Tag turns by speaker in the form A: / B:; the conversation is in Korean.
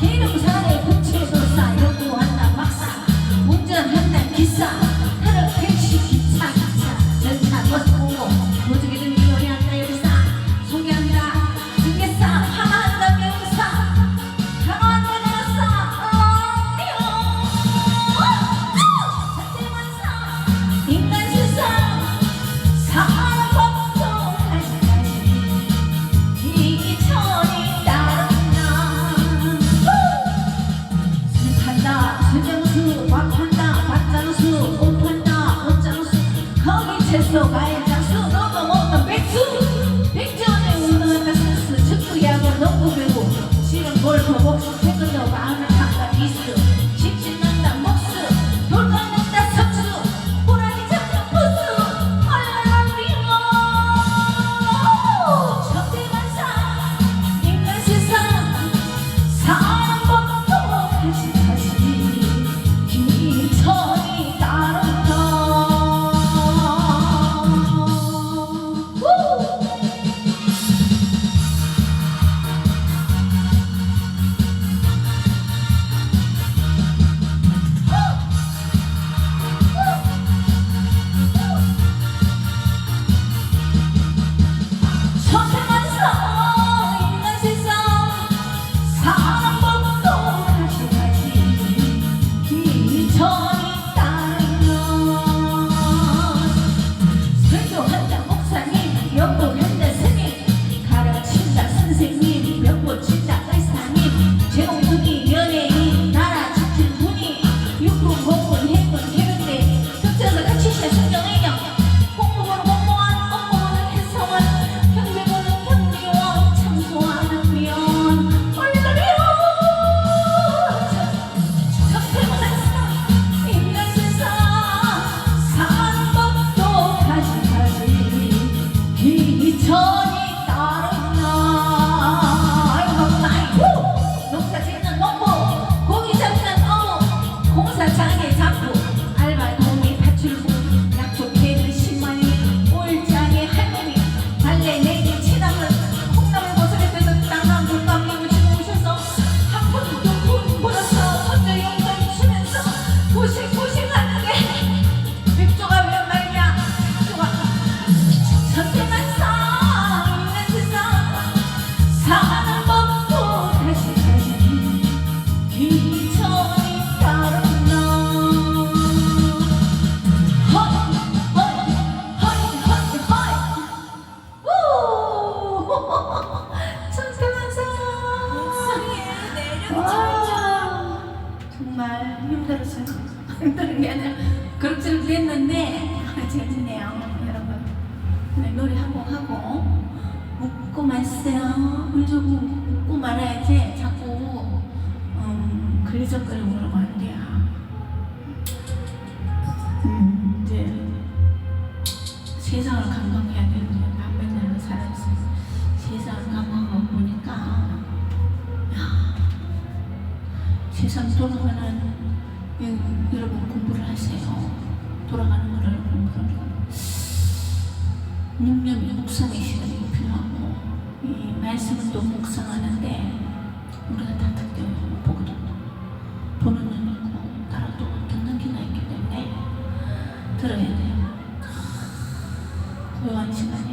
A: 개인적으로 사랑해요. 정말 힘들었어요. 힘든 게 아니라 그럭저럭 됐는데 재밌네요, 여러분. 그냥 노래 한 곡 하고 웃고 마세요. 울좀 웃고 말아야지 자꾸 음, 글리적거리 울면 안 돼요. 음, 이제 세상을 감각해야 세상 돌아가는 예, 여러분 공부를 하세요. 돌아가는 거를 공부를 묵념이 묵상의 시간이 필요하고 이 말씀은 또 묵상하는데 우리가 다 듣겨요. 보거든요. 보는 눈 있고 따라도 듣는 귀가 있기 때문에 들어야 돼요. 그 고요한 시간이